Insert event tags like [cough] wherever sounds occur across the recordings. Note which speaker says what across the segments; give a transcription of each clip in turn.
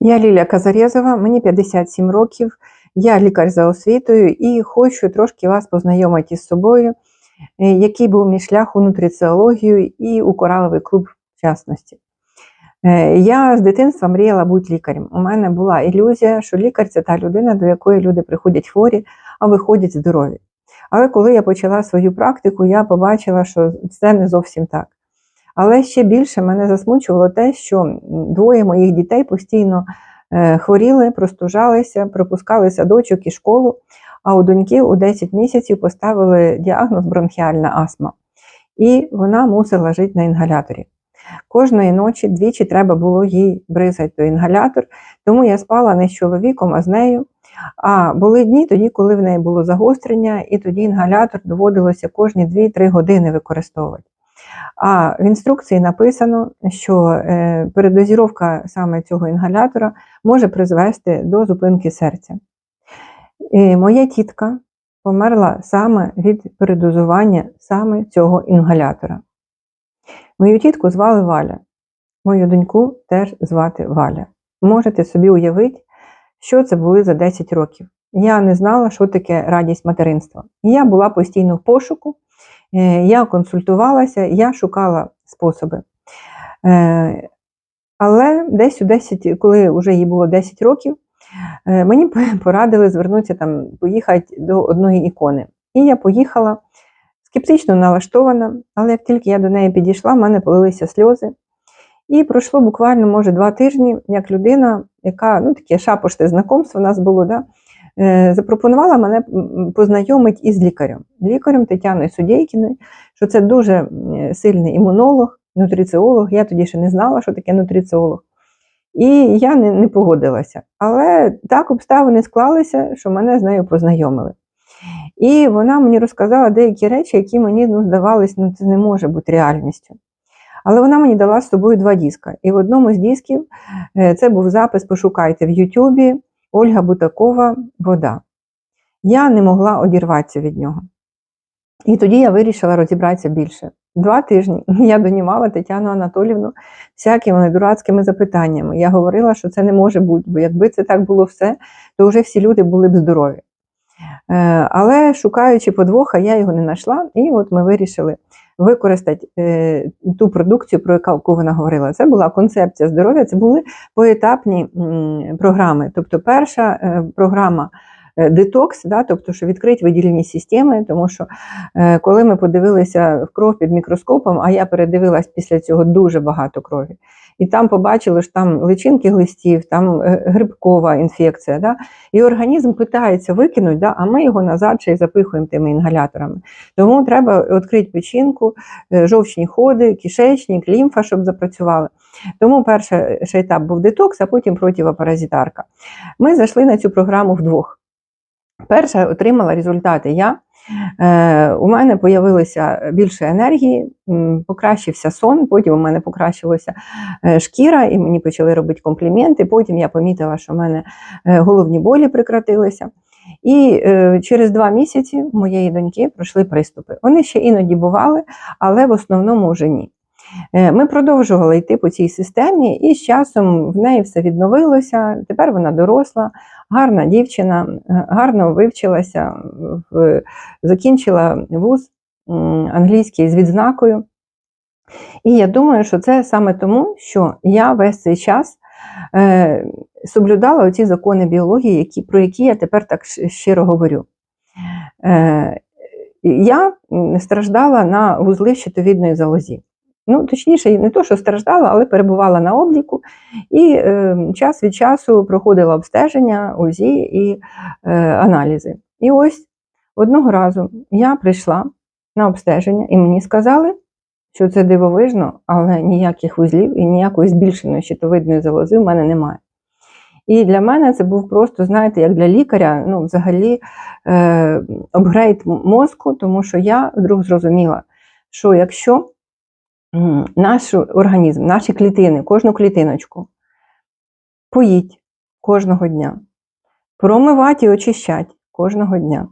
Speaker 1: Я Ліля Казарєзова, мені 57 років, я лікар за освітою і хочу трошки вас познайомити з собою, е, який був мій шлях у нутриціологію і у кораловий клуб в частності. Е, Я з дитинства мріяла бути лікарем. У мене була ілюзія, що лікар це та людина, до якої люди приходять хворі, а виходять здорові. Але коли я почала свою практику, я побачила, що це не зовсім так. Але ще більше мене засмучувало те, що двоє моїх дітей постійно е, хворіли, простужалися, пропускали садочок і школу. А у доньки у 10 місяців поставили діагноз бронхіальна астма, і вона мусила жити на інгаляторі. Кожної ночі двічі треба було їй бризати той інгалятор, тому я спала не з чоловіком, а з нею. А були дні тоді, коли в неї було загострення, і тоді інгалятор доводилося кожні 2-3 години використовувати. А в інструкції написано, що е, передозіровка саме цього інгалятора може призвести до зупинки серця. І моя тітка померла саме від передозування саме цього інгалятора. Мою тітку звали Валя, мою доньку теж звати Валя. Можете собі уявити, що це були за 10 років. Я не знала, що таке радість материнства. Я була постійно в пошуку, я консультувалася, я шукала способи. Е, Але десь у 10, коли вже їй було 10 років, е, мені [laughs] порадили звернутися там, поїхати до одної ікони. І я поїхала скептично налаштована, але як тільки я до неї підійшла, в мене полилися сльози. І пройшло буквально, може, два тижні, як людина, яка ну, таке шапоште знакомство у нас було, да, е, запропонувала мене познайомити із лікарем. Лікарем Тетяною Судєйкіною, що це дуже сильний імунолог, нутриціолог. Я тоді ще не знала, що таке нутриціолог. І я не, не погодилася. Але так обставини склалися, що мене з нею познайомили. І вона мені розказала деякі речі, які мені ну, здавались, ну це не може бути реальністю. Але вона мені дала з собою два диска. І в одному з дисків е, це був запис, пошукайте в Ютубі Ольга Бутакова Вода. Я не могла одірватися від нього. І тоді я вирішила розібратися більше. Два тижні [laughs] я донімала Тетяну Анатолівну всякими дурацькими запитаннями. Я говорила, що це не може бути, бо якби це так було все, то вже всі люди були б здорові. Е, Але шукаючи подвоха, я його не знайшла, і от ми вирішили використати е, ту продукцію, про яку вона говорила. Це була концепція здоров'я, це були поетапні програми. Тобто, перша е, програма. е, Детокс, да, тобто, що відкрити виділені системи, тому що е, коли ми подивилися в кров під мікроскопом, а я передивилась після цього дуже багато крові, і там побачили, що там личинки глистів, там е, грибкова інфекція. Да, і організм питається викинути, да, а ми його назад ще й запихуємо тими інгаляторами. Тому треба відкрити печінку, е, жовчні ходи, кишечник, лімфа, щоб запрацювали. Тому перший ще етап був детокс, а потім противопаразитарка. Ми зайшли на цю програму вдвох. Перша отримала результати я. Е, у мене з'явилося більше енергії, покращився сон, потім у мене покращилася е, шкіра, і мені почали робити компліменти. Потім я помітила, що в мене е, головні болі прекратилися. І е, через два місяці моєї доньки пройшли приступи. Вони ще іноді бували, але в основному вже ні. Е, Ми продовжували йти по цій системі, і з часом в неї все відновилося. Тепер вона доросла, гарна дівчина, гарно вивчилася, закінчила вуз англійський з відзнакою. І я думаю, що це саме тому, що я весь цей час е, соблюдала оці закони біології, які, про які я тепер так щиро говорю. Е, я страждала на вузли щитовідної залозі. Ну, точніше, не то, що страждала, але перебувала на обліку і е, час від часу проходила обстеження, УЗІ і е, аналізи. І ось одного разу я прийшла на обстеження, і мені сказали, що це дивовижно, але ніяких вузлів і ніякої збільшеної щитовидної залози в мене немає. І для мене це був просто, знаєте, як для лікаря, ну, взагалі е, апгрейд мозку, тому що я вдруг зрозуміла, що якщо наш організм, наші клітини, кожну клітиночку поїть кожного дня, промивати і очищати кожного дня,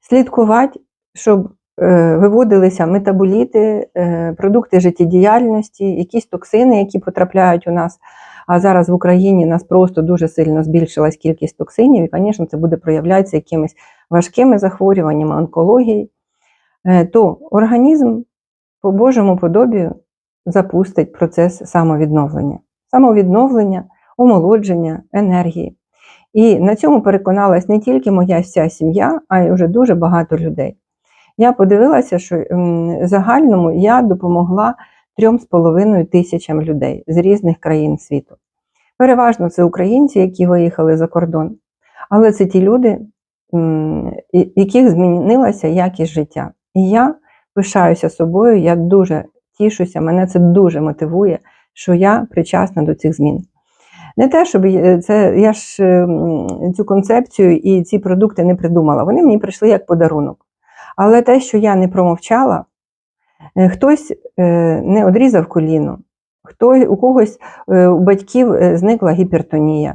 Speaker 1: слідкувати, щоб е, виводилися метаболіти, е, продукти життєдіяльності, якісь токсини, які потрапляють у нас. А зараз в Україні нас просто дуже сильно збільшилась кількість токсинів, і, звісно, це буде проявлятися якимись важкими захворюваннями, онкологією, е, то організм по Божому подобію запустить процес самовідновлення. Самовідновлення, омолодження, енергії. І на цьому переконалась не тільки моя вся сім'я, а й вже дуже багато людей. Я подивилася, що загальному я допомогла 3,5 тисячам людей з різних країн світу. Переважно це українці, які виїхали за кордон, але це ті люди, яких змінилася якість життя. І я пишаюся собою, я дуже тішуся, мене це дуже мотивує, що я причасна до цих змін. Не те, щоб це я ж е, цю концепцію і ці продукти не придумала. Вони мені прийшли як подарунок. Але те, що я не промовчала, е, хтось е, не одрізав коліно, хто, у когось е, у батьків зникла гіпертонія.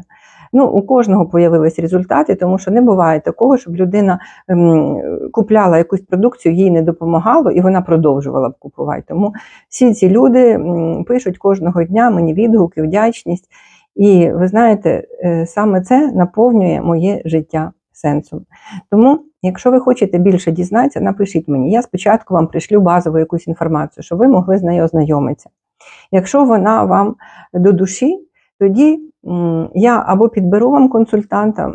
Speaker 1: Ну, у кожного появились результати, тому що не буває такого, щоб людина ем, купляла якусь продукцію, їй не допомагало, і вона продовжувала б купувати. Тому всі ці люди пишуть кожного дня мені відгуки, вдячність. І ви знаєте, е, саме це наповнює моє життя сенсом. Тому, якщо ви хочете більше дізнатися, напишіть мені. Я спочатку вам пришлю базову якусь інформацію, щоб ви могли з нею ознайомитися. Якщо вона вам до душі, тоді я або підберу вам консультанта,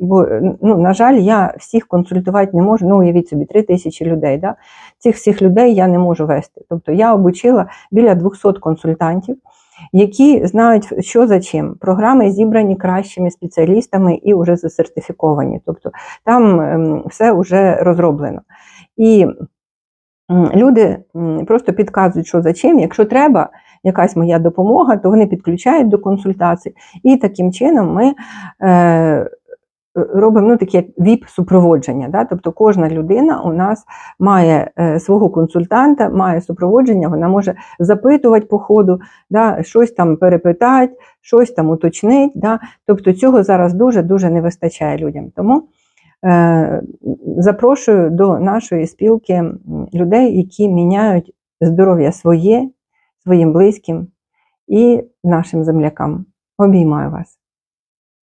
Speaker 1: бо, ну, на жаль, я всіх консультувати не можу. Ну, уявіть собі, 3 тисячі людей. Да? Цих всіх людей я не можу вести. Тобто я обучила біля 200 консультантів, які знають, що за чим. Програми зібрані кращими спеціалістами і вже засертифіковані. Тобто там ем, все вже розроблено. І люди просто підказують, що за чим. Якщо треба якась моя допомога, то вони підключають до консультацій. І таким чином ми. Е, Робимо ну, таке ВІП-супроводження. Да? Тобто кожна людина у нас має е, свого консультанта, має супроводження, вона може запитувати по ходу, да? щось там перепитати, щось там уточнить. Да? Тобто цього зараз дуже-дуже не вистачає людям. Тому е, запрошую до нашої спілки людей, які міняють здоров'я своє, своїм близьким і нашим землякам. Обіймаю вас.